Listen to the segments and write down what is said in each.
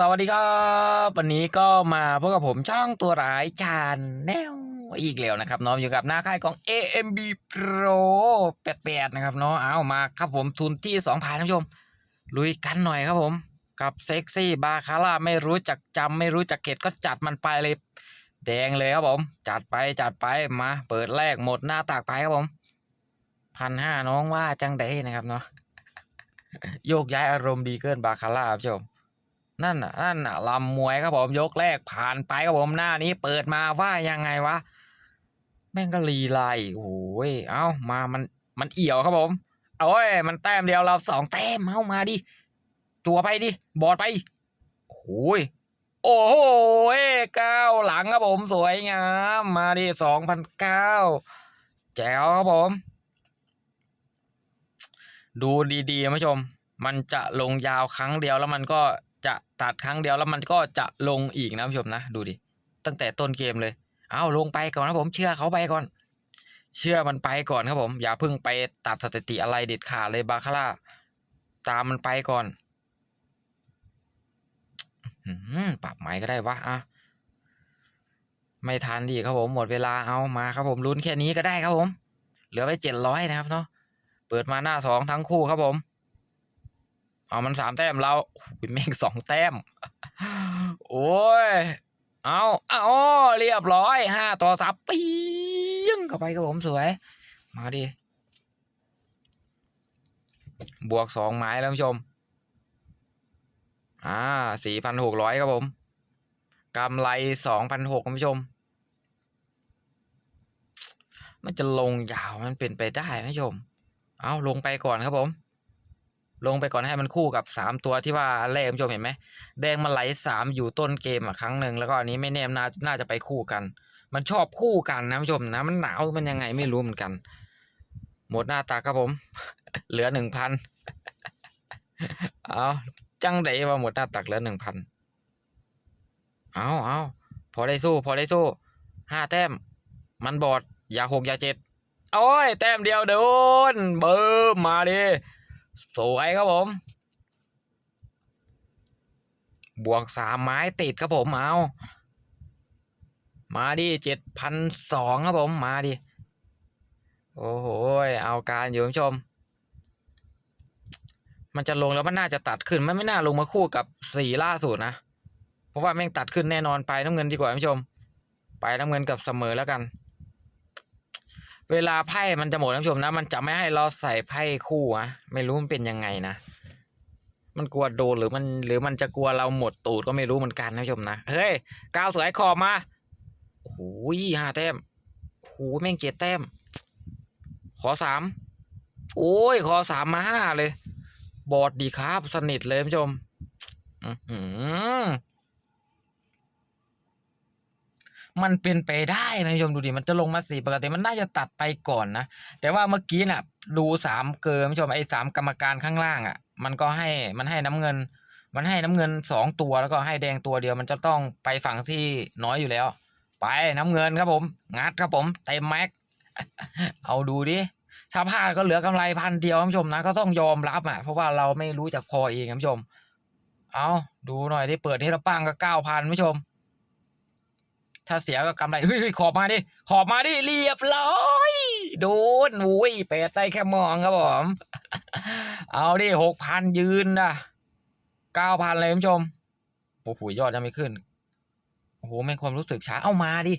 สวัสดีครับวันนี้ก็มาพบกับผมช่องตัวร้ายชาแนวอีกแล้วนะครับน้องอยู่กับหน้าค่ายของ AMB Pro 88 นะครับเนาะเอามาครับผมทุนที่2 0 0 0ท่านผู้ชม ลุยกันหน่อยครับผม กับเซ็กซี่บาคาร่าไม่รู้จักจำไม่รู้จักเกตก็จัดมันไปเลย แดงเลยครับผม จัดไปจัดไปมาเปิดแรกหมดหน้าตากไปครับผมพันห้าน้องว่าจังไดนะครับเนาะโยกย้ายอารมณ์ดีเกินบาคาร่าครับผู้ชม นั่นน่ะนั่นน่ะลำมวยครับผมยกแรกผ่านไปครับผมหน้านี้เปิดมาว่ายังไงวะ แม่งก็ลีไลโอ้โหยเอ้ามามันมันเอี่ยวครับผมเอาเว้ยมันแต้มเดียวเราสองแต้มเอามาดิจัวไปดิบอดไปโอ้ยโอ้โหก้าวหลังครับผมสวยงามมาดิสองพันเก้าแจ๋วครับผม ดูดีๆท่านผู้ชม มันจะลงยาวครั้งเดียวแล้วมันก็ จะตัดครั้งเดียวแล้วมันก็จะลงอีกนะผู้ชมนะดูดิตั้งแต่ต้นเกมเลย เอาลงไปก่อนนะผมเชื่อเขาไปก่อน เชื่อมันไปก่อนครับผม อย่าเพิ่งไปตัดสถิติอะไรเด็ดขาดเลยบาคาร่าตามมันไปก่อนปรับใหม่ก็ได้วะอะไม่ทันดีครับผมหมดเวลาเอามาครับผมลุ้นแค่นี้ก็ได้ครับผม เหลือไปเจ็ดร้อยนะครับเนาะเปิดมาหน้าสองทั้งคู่ครับผม เอามันสามแต้มเราโอ้ยแม่งสองแต้ม โอ้ย เอาเอาเรียบร้อยห้าต่อสามปียังเข้าไปครับผมสวย มาดิ บวกสองไม้แล้วผู้ชม อ่าสี่พันหกร้อยครับผมกำไรสองพันหกคุณผู้ชม มันจะลงยาวมันเป็นไปได้ไหมผู้ชม เอาลงไปก่อนครับผม ลงไปก่อนให้มันคู่กับสามตัวที่ว่าแรกคุณผู้ชมเห็นไหมแดงมันไหลสามอยู่ต้นเกมอะครั้งหนึ่งแล้วก็อันนี้ไม่แน่น่าน่าจะไปคู่กัน มันชอบคู่กันนะผู้ชมนะ มันหนาวมันยังไงไม่รู้เหมือนกัน หมดหน้าตาครับผม เหลือหนึ่งพันเอาจังไดว่าหมดหน้าตักเหลือหนึ่งพันเอาเอาพอได้สู้ พอได้สู้ห้าแต้ม มันบอดอย่าหกอย่าเจ็ดโอ้ย แต้มเดียวโดนเบิร์มาดิ สวยครับผม บวกสามไม้ติดครับผมเอา มาดิเจ็ดพันสองครับผมมาดิ โอ้โห เอาการอยู่คุณผู้ชม มันจะลงแล้วมันน่าจะตัดขึ้น มันไม่น่าลงมาคู่กับสี่ล่าสุดนะ เพราะว่าแม่งตัดขึ้นแน่นอนไปน้ำเงินดีกว่าคุณผู้ชม ไปน้ำเงินกับเสมอแล้วกัน เวลาไพ่มันจะหมดท่านผู้ชมนะ มันจะไม่ให้เราใส่ไพ่คู่อะไม่รู้มันเป็นยังไงนะ มันกลัวโดนหรือมันหรือมันจะกลัวเราหมดตูดก็ไม่รู้เหมือนกันนะผู้ชมนะ เฮ้ยก้าวสวยขอบมาโอ้โหห้าแต้มโอ้โหแม่งเจ็ดแต้ม ขอสามโอ้ย ขอสามมาห้าเลย บอดดีครับ สนิทเลยท่านผู้ชม อือหือ มันเป็นไปได้ไหมผู้ชมดูดิมันจะลงมาสี่ปกติมันน่าจะตัดไปก่อนนะแต่ว่าเมื่อกี้น่ะ ดูสามเกินผู้ชมไอ้สามกรรมการข้างล่างอะ มันก็ให้มันให้น้ำเงิน มันให้น้ำเงินสองตัวแล้วก็ให้แดงตัวเดียว มันจะต้องไปฝั่งที่น้อยอยู่แล้ว ไปน้ำเงินครับผม งัดครับผมเต็มแม็กเอาดูดิถ้าพลาดก็เหลือกำไรพันเดียวท่านผู้ชมนะก็ต้องยอมรับอะเพราะว่าเราไม่รู้จักพอเองท่านผู้ชมเอาดูหน่อยที่เปิดนี่ละป้างก็เก้าพันผู้ชม ถ้าเสียก็กำไรเฮ้ยขอบมาดิขอบมาดิเรียบร้อยโดนอุ้ยเป็ดได้แค่มองครับผม เอาดิหกพันยืนนะเก้าพันเลยคุณผู้ชมโอ้โหยอดจะไม่ขึ้นโอ้โหแม่งความรู้สึกช้าเอามาดิ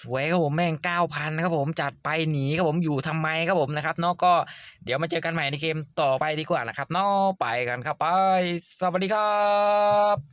สวยครับผมแม่งเก้าพันครับผมจัดไปหนีครับผมอยู่ทำไมครับผมนะครับเนาะก็เดี๋ยวมาเจอกันใหม่ในเกมต่อไปดีกว่านะครับเนาะไปกันครับไป สวัสดีครับ